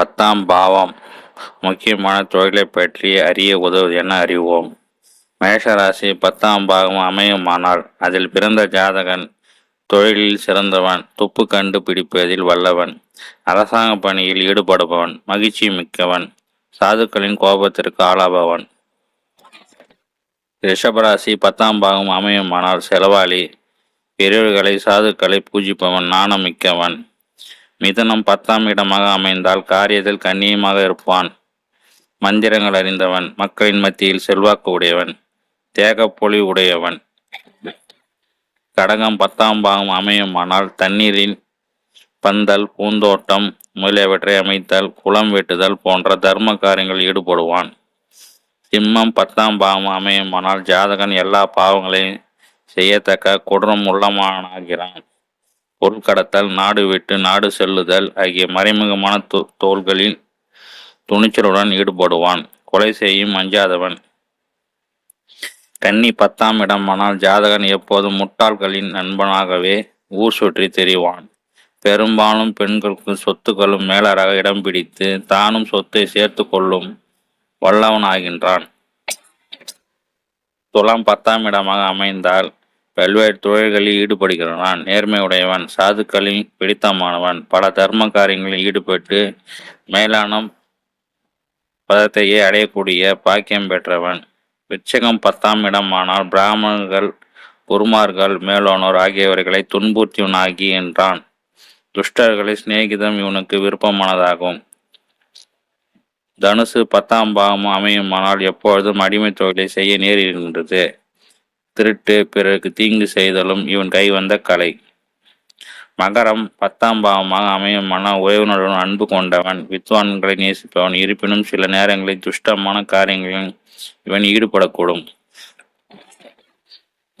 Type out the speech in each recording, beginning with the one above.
பத்தாம் பாவம். முக்கியமான தொழிலைப் பற்றி அறிய உதவுது என அறிவோம்? மேஷராசி பத்தாம் பாகம் அமையுமானால் அதில் பிறந்த ஜாதகன் தொழிலில் சிறந்தவன் துப்பு கண்டு பிடிப்பதில் வல்லவன் அரசாங்க பணியில் ஈடுபடுபவன் மகிழ்ச்சி மிக்கவன் சாதுக்களின் கோபத்திற்கு ஆளாபவன். ரிஷபராசி பத்தாம் பாகம் அமையுமானால் செலவாளி பெரியவர்களை சாதுக்களை பூஜிப்பவன் நாணமிக்கவன் மிதனம் பத்தாம் இடமாக அமைந்தால் காரியத்தில் கண்ணியமாக இருப்பான். மந்திரங்கள் அறிந்தவன் மக்களின் மத்தியில் செல்வாக்கு உடையவன் தேகப்பொலி உடையவன். கடகம் பத்தாம் பாகம் அமையுமானால் தண்ணீரின் பந்தல் பூந்தோட்டம் முதலியவற்றை அமைத்தல் குளம் வெட்டுதல் போன்ற தர்ம காரியங்களில் ஈடுபடுவான். சிம்மம் பத்தாம் பாகம் அமையுமானால் ஜாதகன் எல்லா பாவங்களையும் செய்யத்தக்க கொடூரம் உள்ளமானாகிறான் பொருட்கடத்தல் நாடு விட்டு நாடு செல்லுதல் ஆகிய மறைமுகமான தோ- தோள்களில் துணிச்சலுடன் ஈடுபடுவான். கொலை செய்யும் அஞ்சாதவன். கன்னி பத்தாம் இடமானால் ஜாதகன் எப்போதும் முட்டாள்களின் நண்பனாகவே ஊர் சுற்றி தெரிவான். பெரும்பாலும் பெண்களுக்கு சொத்துக்களும் மேலராக இடம் பிடித்து தானும் சொத்தை சேர்த்து கொள்ளும் வல்லவனாகின்றான். துலாம் பத்தாம் இடமாக அமைந்தால் பல்வேறு தொழில்களில் ஈடுபடுகிறான் நேர்மையுடையவன் சாதுக்களில் பிடித்தமானவன். பல தர்ம காரியங்களில் ஈடுபட்டு மேலான பதத்தையே அடையக்கூடிய பாக்கியம் பெற்றவன். விச்சகம் பத்தாம் இடமானால் பிராமணர்கள் குருமார்கள் மேலோனோர் ஆகியவர்களை துன்புறுத்தியவனாகி என்றான். துஷ்டர்களை சிநேகிதம் இவனுக்கு விருப்பமானதாகும். தனுசு பத்தாம் பாகம் அமையுமானால் எப்பொழுதும் அடிமை தொழிலை செய்ய நேரிடுகின்றது. திருட்டு பிறருக்கு தீங்கு செய்தலும் இவன் கை வந்த கலை. மகரம் பத்தாம் பாவமாக அமையுமானால் உறவினருடன் அன்பு கொண்டவன் வித்வான்களை நேசிப்பவன். இருப்பினும் சில நேரங்களில் துஷ்டமான காரியங்களில் இவன் ஈடுபடக்கூடும்.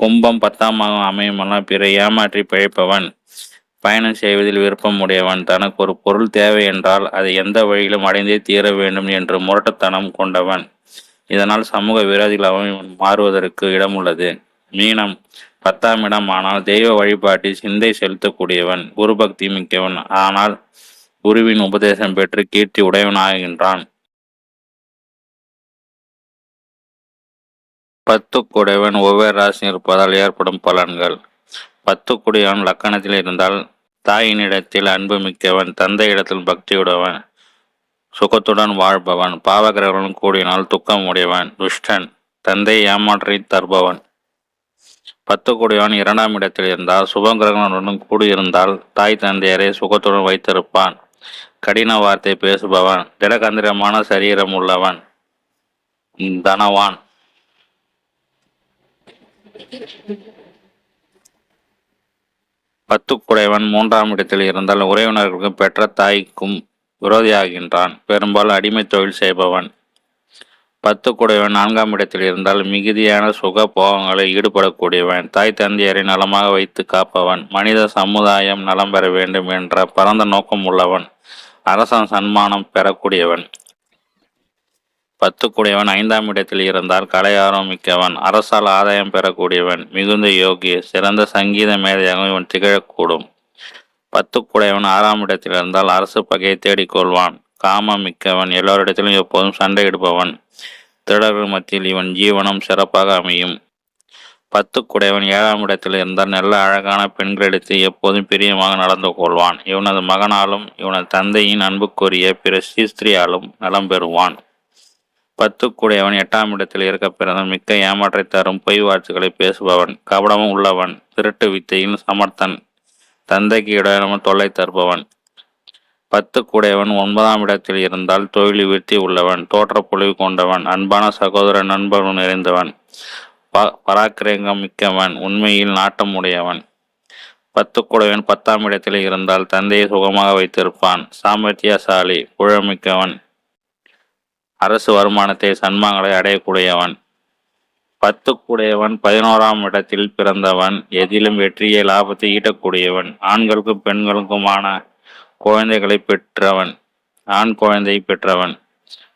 கும்பம் பத்தாம் பாகம் பிற ஏமாற்றி பிழைப்பவன் பயணம் செய்வதில் விருப்பம் உடையவன். தனக்கு ஒரு பொருள் தேவை என்றால் அதை எந்த வழியிலும் அடைந்தே தீர வேண்டும் என்று முரட்டத்தனம் கொண்டவன். இதனால் சமூக விரோதிகளாகவும் மாறுவதற்கு இடம் உள்ளது மீனம் பத்தாம் இடம். ஆனால் தெய்வ வழிபாட்டில் சிந்தை செலுத்தக்கூடியவன் குரு பக்தி மிக்கவன். ஆனால் குருவின் உபதேசம் பெற்று கீர்த்தி உடையவனாகின்றான். பத்துக்குடையவன் ஒவ்வொரு ராசி இருப்பதால் ஏற்படும் பலன்கள். பத்துக்குடையவன் லக்கணத்தில் இருந்தால் தாயினிடத்தில் அன்பு மிக்கவன் தந்தையிடத்தில் பக்தியுடையவன் சுகத்துடன் வாழ்பவன் பாவகிரகங்களுடன் கூடினால் துக்கம் உடையவன் துஷ்டன் தந்தை ஏமாற்றி தருபவன். பத்து கூடியவன் இரண்டாம் இடத்தில் இருந்தால் சுபகிரகங்களுடன் கூடியிருந்தால் தாய் தந்தையரை சுகத்துடன் வைத்திருப்பான். கடின வார்த்தை பேசுபவன் திடகந்திரமான சரீரம் உள்ளவன் தனவான். பத்துக்குடையவன் மூன்றாம் இடத்தில் இருந்தால் உறவினர்களுக்கும் பெற்ற தாய்க்கும் விரோதியாகின்றான். பெரும்பாலும் அடிமை தொழில் செய்பவன். பத்து கூடையவன் நான்காம் இடத்தில் இருந்தால் மிகுதியான சுக போகங்களை ஈடுபடக்கூடியவன். தாய் தந்தையரை நலமாக வைத்து காப்பவன். மனித சமுதாயம் நலம் பெற வேண்டும் என்ற பரந்த நோக்கம் உள்ளவன். அரசன் சன்மானம் பெறக்கூடியவன். பத்து கூடையவன் ஐந்தாம் இடத்தில் இருந்தால் கலை மிக்கவன். அரசால் ஆதாயம் பெறக்கூடியவன். மிகுந்த யோகி சிறந்த சங்கீத மேதையாக இவன் திகழக்கூடும். பத்துக்குடையவன் ஆறாம் இடத்தில் இருந்தால் அரசு பகையை தேடிக்கொள்வான் காமம் மிக்கவன் எல்லோரிடத்திலும் எப்போதும் சண்டையிடுபவன் திருடர்கள் மத்தியில் இவன் ஜீவனம் சிறப்பாக அமையும். பத்துக்குடையவன் ஏழாம் இடத்தில் இருந்தால் நல்ல அழகான பெண்களிடத்து எப்போதும் பிரியமாக நடந்து கொள்வான். இவனது மகனாலும் இவனது தந்தையின் அன்புக்குரிய பிற ஸ்ரீஸ்திரியாலும் நலம் பெறுவான். பத்துக்குடையவன் எட்டாம் இடத்தில் இருக்க பிறந்த மிக்க ஏமாற்றை தரும் பொய் வார்த்தைகளை பேசுபவன் கபடமும் உள்ளவன் திருட்டு வித்தையில் சமர்த்தன். தந்தைக்கு இடையிலும் தொல்லை தருபவன். பத்து கூடையவன் ஒன்பதாம் இடத்தில் இருந்தால் தொழில் விருத்தி உள்ளவன் தோற்ற பொழிவு கொண்டவன் அன்பான சகோதர நண்பர்கள் நிறைந்தவன் ப- பராக்கிரகம் மிக்கவன் உண்மையில் நாட்டம் உடையவன். பத்து கூடையவன் பத்தாம் இடத்தில் இருந்தால் தந்தையை சுகமாக வைத்திருப்பான் சாமர்த்தியசாலி புழமிக்கவன் அரசு வருமானத்தை சன்மானங்களை அடையக்கூடியவன். பத்துக்குடையவன் பதினோராம் இடத்தில் பிறந்தவன் எதிலும் வெற்றியை லாபத்தை ஈட்டக்கூடியவன் ஆண்களுக்கும் பெண்களுக்குமான குழந்தைகளை பெற்றவன் ஆண் குழந்தை பெற்றவன்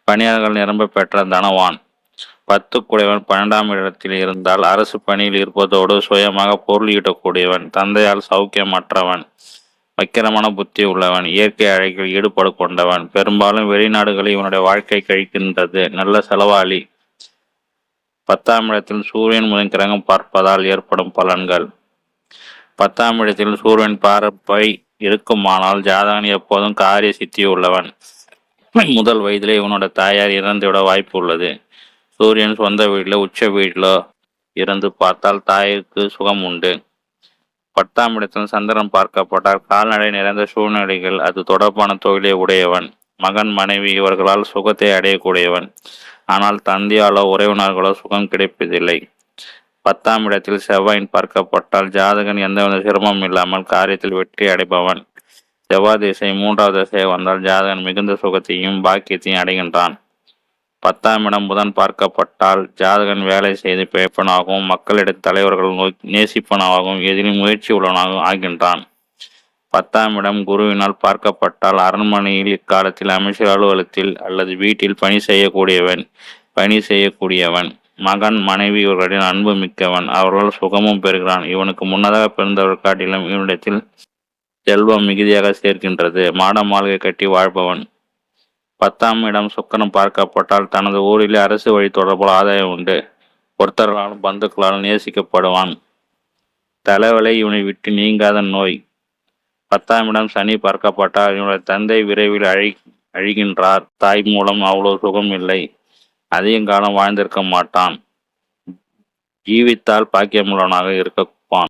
பணியாளர்கள் நிரம்ப பெற்ற தனவான். பத்துக்குடையவன் பன்னெண்டாம் இடத்தில் இருந்தால் அரசு பணியில் இருப்பதோடு சுயமாக பொருள் ஈட்டக்கூடியவன் தந்தையால் சௌக்கியமற்றவன் வக்கிரமான புத்தி உள்ளவன் இயற்கை அழகில் ஈடுபாடு கொண்டவன் பெரும்பாலும் வெளிநாடுகளில் இவனுடைய வாழ்க்கை கழிக்கின்றது. நல்ல செலவாளி பத்தாம் இடத்தில் சூரியன் முதல் கிரகம் பார்ப்பதால் ஏற்படும் பலன்கள். பத்தாம் இடத்தில் சூரியன் பார்ப்பை இருக்குமானால் ஜாதகன் எப்போதும் காரிய சித்தி உள்ளவன். முதல் வயதிலே இவனோட தாயார் இறந்துவிட வாய்ப்பு உள்ளது. சூரியன் சொந்த வீட்டில் உச்ச வீட்டிலோ இருந்து பார்த்தால் தாய்க்கு சுகம் உண்டு. பத்தாம் இடத்தில் சந்திரன் பார்க்கப்பட்டால் கால்நடை நிறைந்த சூழ்நிலைகள் அது தொடர்பான தொழிலை உடையவன். மகன் மனைவி இவர்களால் சுகத்தை அடையக்கூடியவன். ஆனால் தந்தையாலோ உறவினர்களோ சுகம் கிடைப்பதில்லை. பத்தாம் இடத்தில் செவ்வாயின் பார்க்கப்பட்டால் ஜாதகன் எந்தவித சிரமம் இல்லாமல் காரியத்தில் வெற்றி அடைபவன். செவ்வாய் திசை மூன்றாவது திசை வந்தால் ஜாதகன் மிகுந்த சுகத்தையும் பாக்கியத்தையும் அடைகின்றான். பத்தாம் இடம் புதன் பார்க்கப்பட்டால் ஜாதகன் வேலை செய்து பிழைப்பனாகவும் மக்களிடம் தலைவர்கள் நோய் நேசிப்பனாகவும் எதிலும் முயற்சி உள்ளவனாகவும் ஆகின்றான். பத்தாம் இடம் குருவினால் பார்க்கப்பட்டால் அரண்மனையில் இக்காலத்தில் அமைச்சர் அலுவலகத்தில் அல்லது வீட்டில் பணி செய்யக்கூடியவன் பணி செய்யக்கூடியவன் மகன் மனைவி இவர்களின் அன்பு மிக்கவன். அவர்களால் சுகமும் பெறுகிறான். இவனுக்கு முன்னதாக பிறந்தவர் காட்டிலும் இவனிடத்தில் செல்வம் மிகுதியாக சேர்க்கின்றது. மாட மாளிகை கட்டி வாழ்பவன். பத்தாம் இடம் சுக்கரம் பார்க்கப்பட்டால் தனது ஊரிலே அரசு வழி தொடர்புள்ள ஆதாயம் உண்டு. ஒருத்தர்களாலும் பந்துக்களாலும் நேசிக்கப்படுவான். தலைவலை இவனை விட்டு நீங்காத நோய். பத்தாம் இடம் சனி பார்க்கப்பட்டால் இவனுடைய தந்தை விரைவில் அழி அழிகின்றார். தாய் மூலம் அவ்வளவு சுகம் இல்லை. அதிகம் காலம் வாழ்ந்திருக்க மாட்டான். ஜீவித்தால் பாக்கியமுள்ளவனாக இருக்க